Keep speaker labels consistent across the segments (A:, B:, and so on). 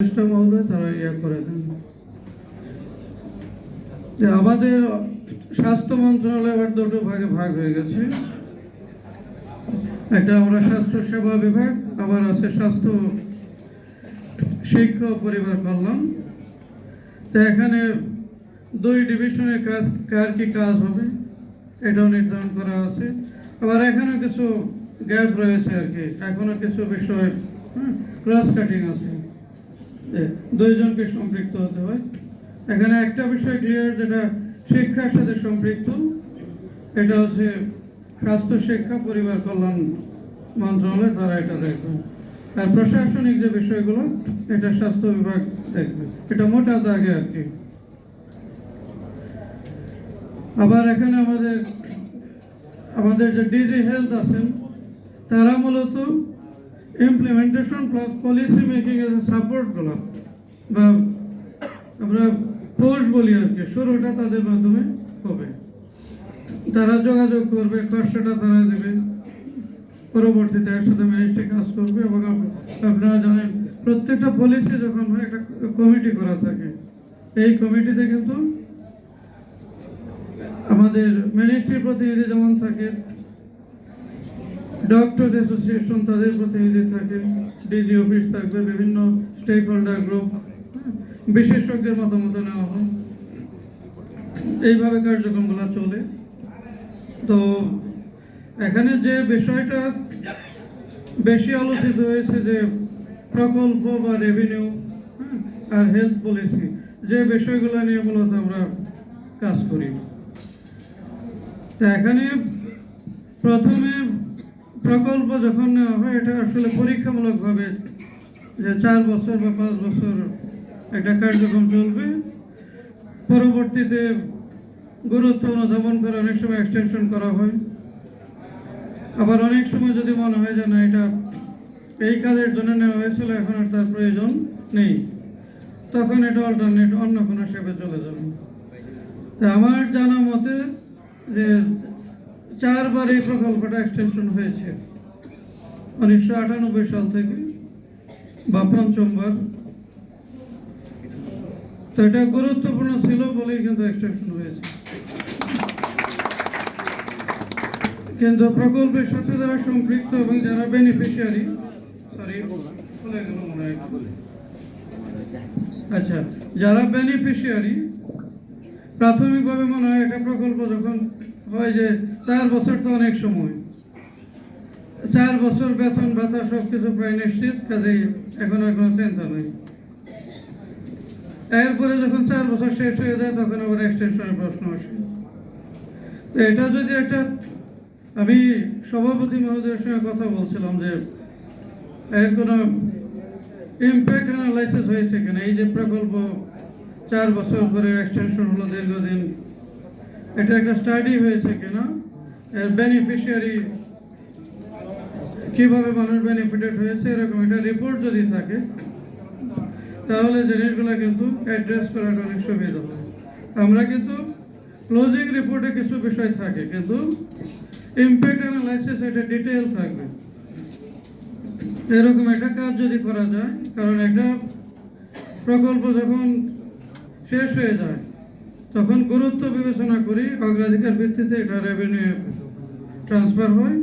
A: চেষ্টা মহোদয় তারা ইয়ে করে দেন। যে আমাদের স্বাস্থ্য মন্ত্রণালয় আবার দুটো ভাগে ভাগ হয়ে গেছে। একটা আমরা স্বাস্থ্য সেবা বিভাগ, আবার আছে স্বাস্থ্য শিক্ষা পরিবার কল্যাণ। তো এখানে দুই ডিভিশনের কাজ, কার কি কাজ হবে এটাও নির্ধারণ করা আছে। আবার এখানে কিছু গ্যাপ রয়েছে আর কি, এখনও কিছু বিষয় ক্রস কাটিং আছে। দুইজনকে সম্পৃক্ত হতে হয়। এখানে একটা বিষয় ক্লিয়ার যেটা শিক্ষার সাথে সম্পৃক্ত, এটা হচ্ছে স্বাস্থ্য, শিক্ষা, পরিবার কল্যাণ মন্ত্রণালয় তারা এটা দেখবে। আর প্রশাসনিক যে বিষয়গুলো, এটা স্বাস্থ্য বিভাগ দেখবে। এটা মোটা দাগে আর কি। আবার এখানে আমাদের আমাদের যে ডিজি হেলথ আছেন, তারা মূলত ইমপ্লিমেন্টেশন প্লাস পলিসি মেকিং এর সাপোর্টগুলো বা আমরা ফোর্স বলি আর কি, শুরুটা তাদের মাধ্যমে হবে। তারা যোগাযোগ করবে খরচাটা তারা দেবে। পরবর্তীতে একসাথে মিনিস্ট্রি কাজ করবে এবং আপনারা জানেন, প্রত্যেকটা পলিসি যখন হয়, একটা কমিটি করা থাকে। এই কমিটিতে কিন্তু আমাদের মিনিস্ট্রির প্রতিনিধি যেমন থাকে ডক্টর অ্যাসোসিয়েশন তাদের প্রতিনিধি থাকে ডিজি অফিস থাকবে, বিভিন্ন স্টেক হোল্ডার গ্রুপ বিশেষজ্ঞের মতামত নেওয়া হয়। এইভাবে কার্যক্রমগুলো চলে। তো এখানে যে বিষয়টা বেশি আলোচিত হয়েছে যে প্রকল্প বা রেভিনিউ আর হেলথ পলিসি যে বিষয়গুলো নিয়ে মূলত আমরা কাজ করি। এখানে প্রথমে প্রকল্প যখন নেওয়া হয়, এটা আসলে পরীক্ষামূলকভাবে যে চার বছর বা পাঁচ বছর একটা কার্যক্রম চলবে। পরবর্তীতে গুরুত্ব অনুধাবন করে অনেক সময় এক্সটেনশন করা হয়। আবার অনেক সময় যদি মনে হয় যে না, এটা এই কাজের জন্য নেওয়া হয়েছিল, এখন আর তার প্রয়োজন নেই, তখন এটা অল্টারনেট অন্য কোনো সেবে চলে যাবে। আমার জানা মতে যে চারবার এই প্রকল্পটা এক্সটেনশন হয়েছে। উনিশশো আটানব্বই সাল থেকে বা পঞ্চমবার তো এটা গুরুত্বপূর্ণ ছিল বলেই কিন্তু এক্সটেনশন হয়েছে। কিন্তু প্রকল্পের সাথে যারা সম্পৃক্ত এবং যারা বেনিফিশিয়ারি আচ্ছা যারা বেনিফিশিয়ারি প্রাথমিকভাবে মনে হয় একটা প্রকল্প যখন হয় যে চার বছর তো অনেক সময়। চার বছর বেতন ভাতা সব কিছু প্রায় নিশ্চিত, কাজেই এখন আর কোনো চিন্তা নেই। এরপরে যখন চার বছর শেষ হয়ে যায়, তখন আবার এক্সটেনশনের প্রশ্ন আসে। তো এটা যদি একটা, আমি সভাপতি মহোদয়ের সঙ্গে কথা বলছিলাম যে এর কোনো ইম্প্যাক্ট অ্যানালাইসিস হয়েছে কিনা? এই যে প্রকল্প চার বছর করে এক্সটেনশন হলো দীর্ঘদিন। এটা একটা স্টাডি হয়েছে কিনা? এর বেনিফিশিয়ারি কীভাবে মানুষ বেনিফিটেড হয়েছে, এরকম একটা রিপোর্ট যদি থাকে, তাহলে জিনিসগুলো কিন্তু অ্যাড্রেস করাটা অনেক সুবিধা হয়। আমরা কিন্তু ক্লোজিং রিপোর্টে কিছু বিষয় থাকে, কিন্তু ইম্প্যাক্ট অ্যানালাইসিস এটা ডিটেল থাকবে। এরকম একটা কাজ যদি করা যায়, কারণ একটা প্রকল্প যখন শেষ হয়ে যায়। তখন গুরুত্ব বিবেচনা করি, অগ্রাধিকার ভিত্তিতে এটা রেভিনিউ ট্রান্সফার হয়।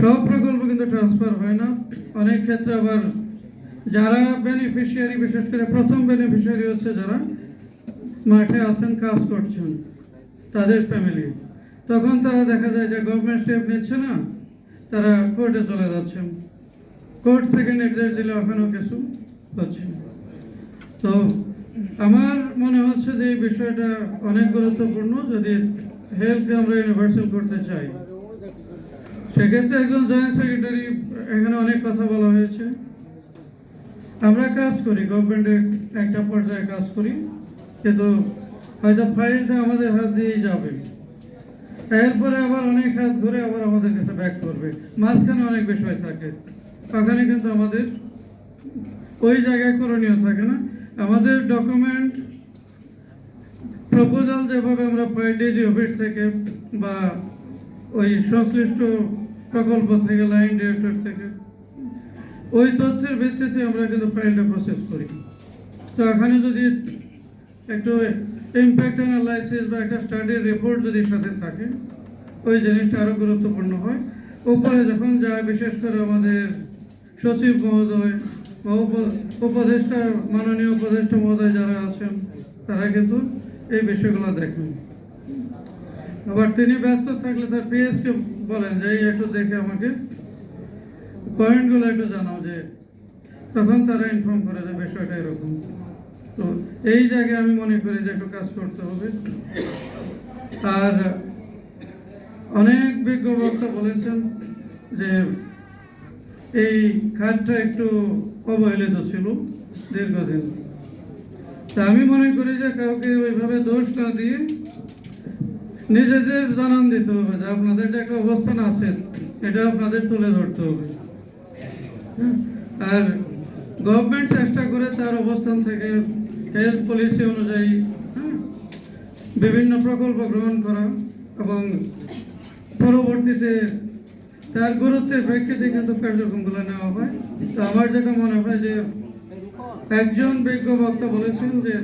A: সব প্রকল্প কিন্তু ট্রান্সফার হয় না। অনেক ক্ষেত্রে আবার যারা বেনিফিশিয়ারি বিশেষ করে প্রথম বেনিফিশিয়ারি হচ্ছে যারা, মাঠে আছেন, কাজ করছেন, তাদের ফ্যামিলি তখন তারা দেখা যায় যে গভর্নমেন্ট স্টেপ নিচ্ছে না, তারা কোর্টে চলে যাচ্ছেন। কোর্ট থেকে নির্দেশ দিলে ওখানেও কিছু হচ্ছে তো আমার মনে হচ্ছে যে এই বিষয়টা অনেক গুরুত্বপূর্ণ যদি হেলথকে আমরা ইউনিভার্সাল করতে চাই। সেক্ষেত্রে একজন জয়েন্ট সেক্রেটারি এখানে অনেক কথা বলা হয়েছে। আমরা কাজ করি গভর্নমেন্টের একটা পর্যায়ে কাজ করি, কিন্তু হয়তো ফাইলটা আমাদের হাত দিয়েই যাবে। এরপরে আবার অনেক হাত ধরে আবার আমাদের কাছে ব্যাক করবে। মাঝখানে অনেক বিষয় থাকে। ওখানে কিন্তু আমাদের ওই জায়গায় করণীয় থাকে না। ডকুমেন্ট প্রপোজাল যেভাবে আমরা পাই ডিজি অফিস থেকে বা ওই সংশ্লিষ্ট প্রকল্প থেকে লাইন ডিরেক্টর থেকে, ওই তথ্যের ভিত্তিতে আমরা কিন্তু ফাইলটা প্রসেস করি। তো এখানে যদি একটু ইম্প্যাক্ট অ্যানালাইসিস বা একটা স্টাডির রিপোর্ট যদি সাথে থাকে, ওই জিনিসটা আরও গুরুত্বপূর্ণ হয়। উপরে যখন যায় বিশেষ করে আমাদের সচিব মহোদয় উপদেষ্টা মাননীয় উপদেষ্টা মহোদয় যারা আছেন, তারা কিন্তু এই বিষয়গুলো দেখেন। আবার তিনি ব্যস্ত থাকলে তার পিএসকে বলেন যে একটু দেখে আমাকে পয়েন্টগুলো একটু জানাও যে, তখন তারা ইনফর্ম করে যে বিষয়টা এরকম। তো এই জায়গায় আমি মনে করি যে একটু কাজ করতে হবে। আর অনেক বিজ্ঞ বক্তা বলেছেন যে, এই খাতটা একটু অবহেলিত ছিল দীর্ঘদিন তা আমি মনে করি যে কাউকে ওইভাবে দোষ না দিয়ে নিজেদের জানান দিতে হবে যে আপনাদের যে একটা অবস্থান আছে এটা আপনাদের তুলে ধরতে হবে? আর গভর্নমেন্ট চেষ্টা করে তার অবস্থান থেকে হেলথ পলিসি অনুযায়ী হ্যাঁ, বিভিন্ন প্রকল্প গ্রহণ করা এবং পরবর্তীতে তার গুরুত্বের প্রেক্ষিতে কিন্তু কার্যক্রমগুলো নেওয়া হয়। তো আমার যেটা মনে হয় যে একজন বিজ্ঞ বক্তা বলেছেন যে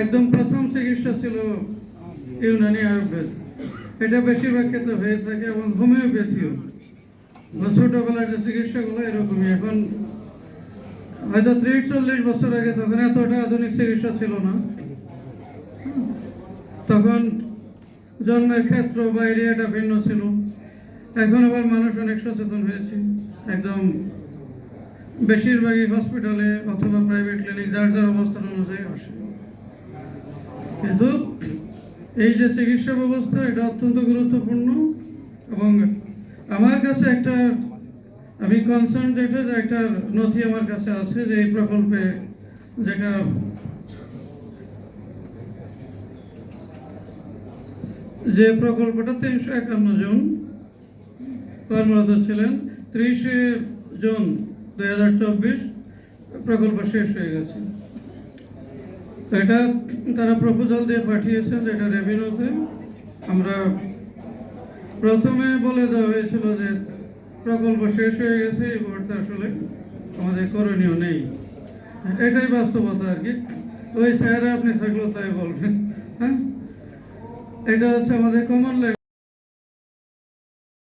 A: একদম প্রথম চিকিৎসা ছিল ইউনানি আয়ুর্বেদ। এটা বেশিরভাগ ক্ষেত্রে হয়ে থাকে এবং হোমিওপ্যাথিও। ছোটবেলার যে চিকিৎসাগুলো এরকমই। এখন হয়তো ত্রিশ চল্লিশ বছর আগে তখন এতটা আধুনিক চিকিৎসা ছিল না। তখন জন্মের ক্ষেত্র বা এরিয়াটা ভিন্ন ছিল। এখন আবার মানুষ অনেক সচেতন হয়েছে। একদম বেশিরভাগই হসপিটালে অথবা প্রাইভেট ক্লিনিক যার যার অবস্থান অনুযায়ী আসে। কিন্তু এই যে চিকিৎসা ব্যবস্থা, এটা অত্যন্ত গুরুত্বপূর্ণ এবং আমার কাছে একটা, আমি কনসার্ন যেটা, যে একটা নথি আমার কাছে আছে যে এই প্রকল্পে যেটা যে প্রকল্পটা তিনশো একান্ন জন কর্মরত ছিলেন ত্রিশে জুন দুই হাজার চব্বিশ। প্রকল্প শেষ হয়ে গেছে। এটা তারা প্রপোজাল দিয়ে পাঠিয়েছেন যেটা রেভিনিউতে আমরা প্রথমে বলে দেওয়া হয়েছিল যে প্রকল্প শেষ হয়ে গেছে, এই মুহূর্তে আসলে আমাদের করণীয় নেই। এটাই বাস্তবতা আর কি। ওই স্যার আপনি থাকলেও তাই বলবেন হ্যাঁ? এটা হচ্ছে আমাদের কমন